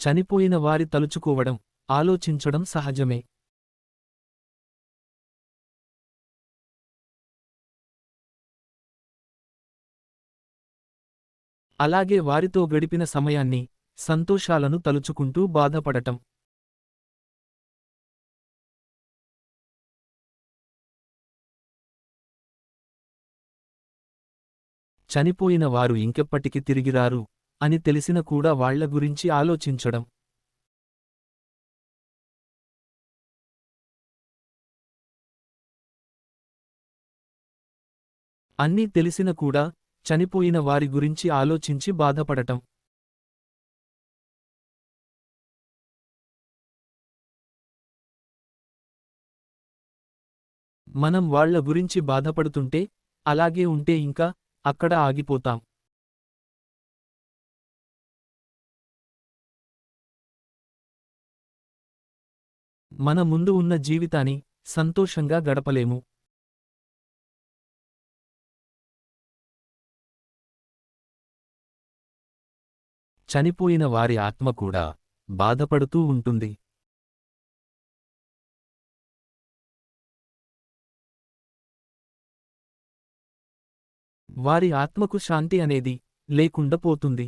చనిపోయిన వారి తలుచుకోవడం ఆలోచించడం సహజమే. అలాగే వారితో గడిపిన సమయాన్ని సంతోషాలను తలుచుకుంటూ బాధపడటం. చనిపోయిన వారు ఇంకెప్పటికి తిరిగిరారు? అని తెలిసిన కూడా వాళ్ళ గురించి ఆలోచించడం. అన్నీ తెలిసిన కూడా చనిపోయిన వారి గురించి ఆలోచించి బాధపడటం. మనం వాళ్ళ గురించి బాధపడుతుంటే అలాగే ఉంటే ఇంకా అక్కడ ఆగిపోతాం. మన ముందు ఉన్న జీవితాన్ని సంతోషంగా గడపలేము. చనిపోయిన వారి ఆత్మ కూడా బాధపడుతూ ఉంటుంది. వారి ఆత్మకు శాంతి అనేది లేకుండా పోతుంది.